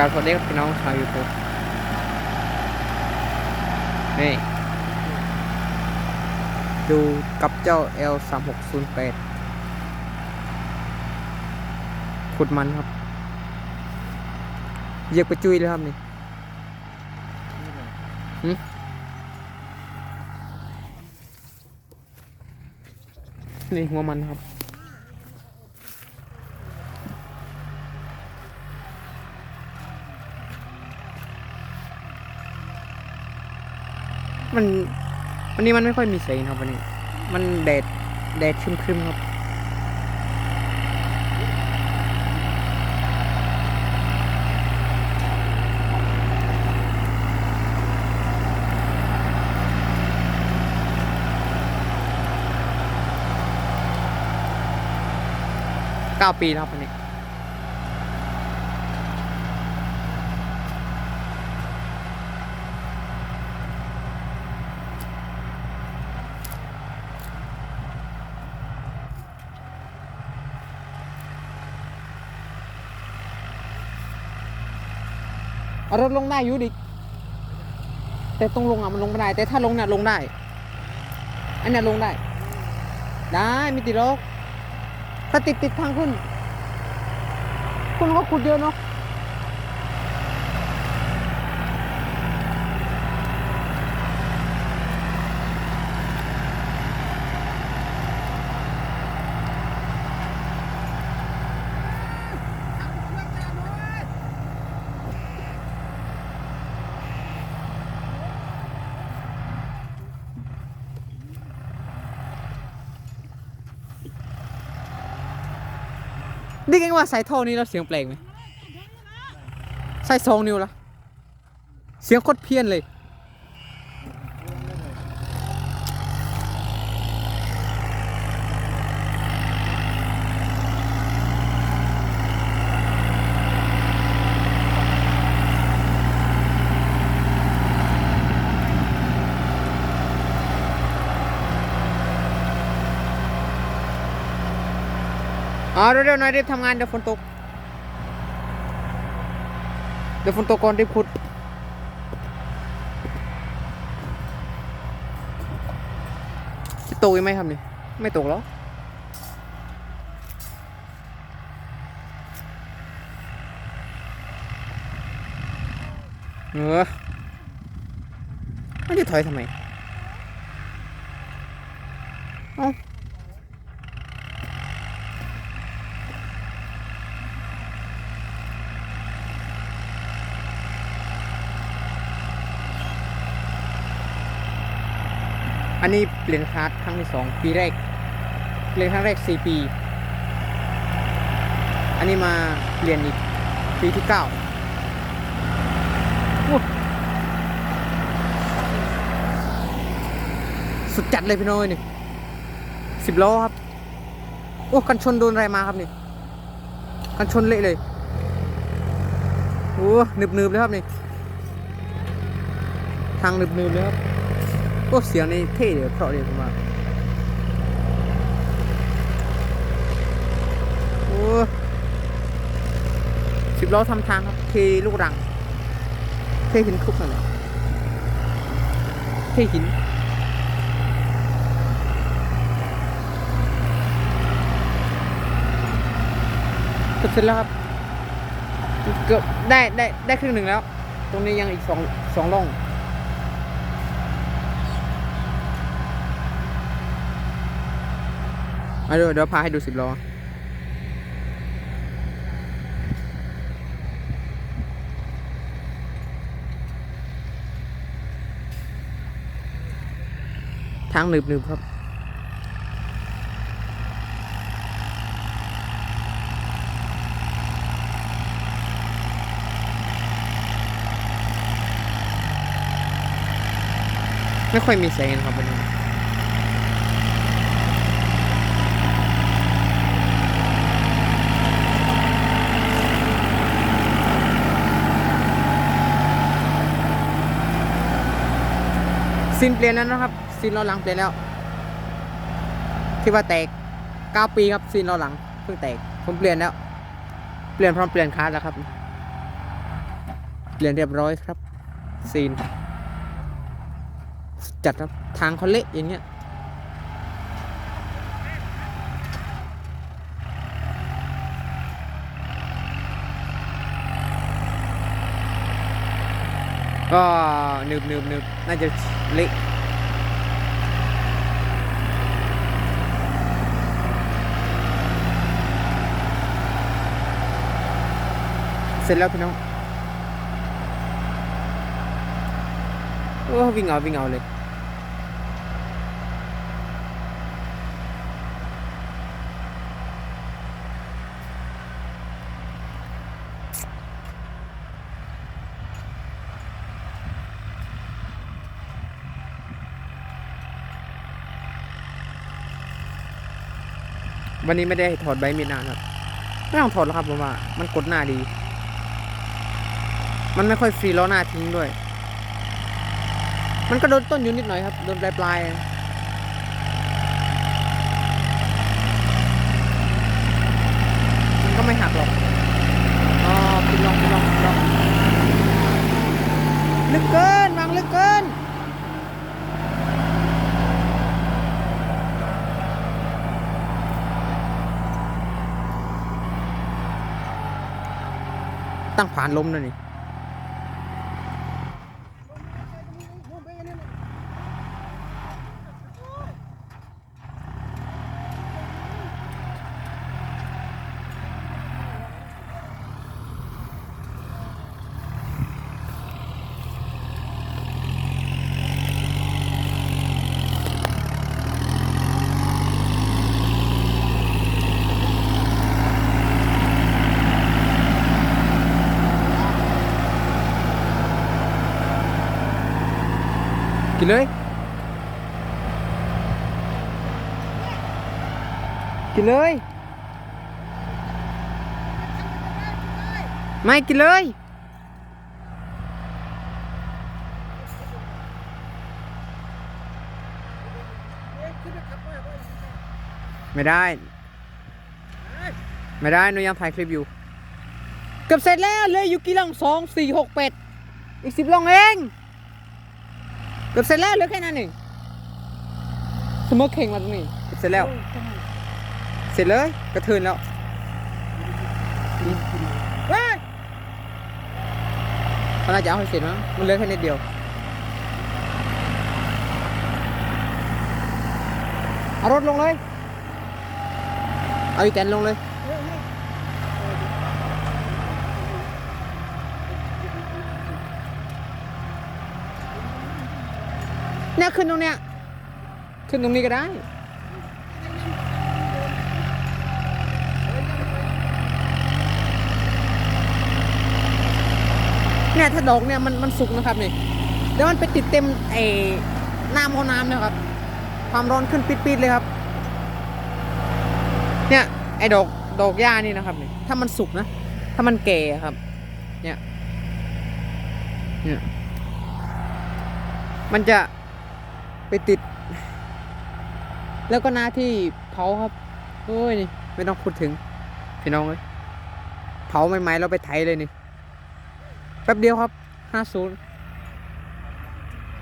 กาบสวัสดีครับพี่น้องชาวยูทูบนี่ ดูกับเจ้า L 3 6 0 8ขุดมันครับเหยียบกระจุยเลยครับนี่หึนี่หัวมันครับ มันวันนี้มันไม่ค่อยมีแสงครับวันนี้ มันแดดแดดครึมๆครับเก้าปีแล้วครับวันนี้ เอารถลงได้อยู่ดิ แต่ต้องลงอะมันลงไม่ได้ แต่ถ้าลงเนี่ยลงได้ อันเนี้ยลงได้ ได้ไม่ติดหรอกถ้าติดติดทางขึ้น คุณก็ขุดเยอะเนาะ นี่ไงว่าใส่ท่อนี้แล้วเสียงแปลกไหมใส่สองนิ้วละเสียงโคตรเพี้ยนเลย อ๋อเร็วๆหน่อยรีบทำงานเดี๋ยวฝนตก เดี๋ยวฝนตกก่อนรีบขุดจะตกไหมครับนี่ไม่ตกหรอเออไม่ได้ถอยทำไมเอ้า อันนี้เปลี่ยนคลาสครั้งที่สองปีแรก เปลี่ยนครั้งแรกสี่ปี อันนี้มาเปลี่ยนอีกปีที่เก้าโอ้สุดจัดเลยพี่น้อยนี่สิบล้อครับ โอ้กันชนโดนอะไรมาครับนี่ กันชนเละเลย โอ้หนึบๆเลยครับนี่ ทางหนึบๆเลยครับ โอ้เสียงนี่เท่เดี๋ยวเพราะเดี๋ยวผมว่าโอ้สิบล้อทำทางครับเทลูกรัง เทหินคุกนั่นแหละเทหินเกือบเสร็จแล้วครับเกือบได้ได้ได้ครึ่งหนึ่งแล้ว ตรงนี้ยังอีกสองสองร่อง มาดูเดี๋ยวพาให้ดูสิบล้อทางหนึบหนึบๆครับไม่ค่อยมีแสงครับวันนี้ ซินเปลี่ยนแล้วนะครับซินล้อหลังเปลี่ยนแล้ว ที่ว่าแตก 9 ปีครับซินล้อหลังเพิ่งแตกผมเปลี่ยนแล้ว เปลี่ยนพร้อมเปลี่ยนคาร์ดแล้วครับ เปลี่ยนเรียบร้อยครับซีนจัดครับทางเขาเละอย่างเงี้ย ก็หนึบหนึบหนึบน่าจะเละเสร็จแล้วพี่น้อง โอ้วิ่งเอาวิ่งเอาเลย วันนี้ไม่ได้ถอดใบมีดนานครับไม่ต้องถอดหรอกครับผมว่า มันกดหน้าดี มันไม่ค่อยฟรีล้อหน้าทิ้งด้วย มันก็โดนต้นอยู่นิดหน่อยครับ โดนปลายปลายๆมันก็ไม่หักหรอกอ๋อปิดลองปิดลองปิดลองลึกเกินวางลึกเกิน ตั้งผ่านลมนะนี่ เลย กินเลย ไม่กินเลยไม่ได้ ไม่ได้หนูยังถ่ายคลิปอยู่ เกือบเสร็จแล้วเลยอยู่กี่ล่องสองสี่หกเป็ดอีกสิบล่องเอง เกือบเสร็จแล้วเหลือแค่นั้นเองสมมติเข่งมาตรงนี้เกือบเสร็จแล้ว เสร็จเลยกระเทือนแล้วเฮ้ยเขาน่าจะเอาให้เสร็จมั้งมันเหลือแค่นิดเดียวเอารถลงเลย เอาอีแตนลงเลย เนี่ยขึ้นตรงเนี้ย ขึ้นตรงนี้ก็ได้ เนี่ยถ้าดอกเนี่ยมันมันสุกนะครับนี่แล้วมันไปติดเต็มไอ้น้ำเขาน้ำเนะครับ ความร้อนขึ้นปิดๆเลยครับ เนี่ยไอ้ดอกดอกหญ้านี่นะครับนี่ถ้ามันสุกนะ ถ้ามันแก่ครับ เนี่ย เนี่ย มันจะ ไปติด แล้วก็หน้าที่เผาครับโอ้ยนี่ไม่ต้องพูดถึง พี่น้องเลยเผาใหม่ๆเราไปไถเลยนี่แป๊บเดียวครับห้าศูนย์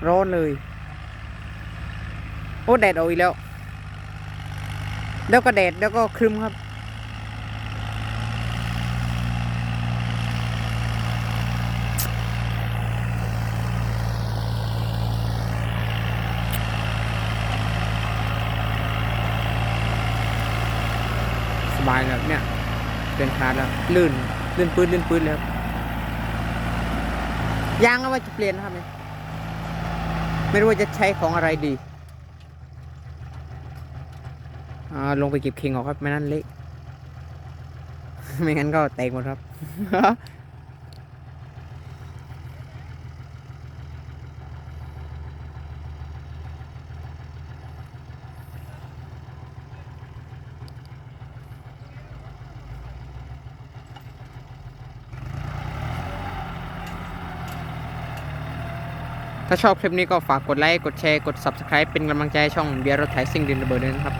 ร้อนเลย โอ้แดดออกอีกแล้ว แล้วก็แดดแล้วก็ครึมครับ บายแล้วเนี่ยเดินคาร์ดแล้วลื่นลื่นปื้นลื่นปื้นเลยครับยางเอาไว้จะเปลี่ยนนะครับเนี่ยไม่รู้ว่าจะใช้ของอะไรดีอ่าลงไปเก็บคิงออกครับ ไม่นั่นเละไม่งั้นก็แตกหมดครับ ถ้าชอบคลิปนี้ก็ฝากกดไลค์กดแชร์กด subscribe เป็นกำลังใจให้ช่องเบียร์รถไถซิ่งดินระเบิดด้วยนะครับ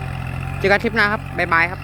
เจอกันทริปหน้าครับ บ๊ายบายครับ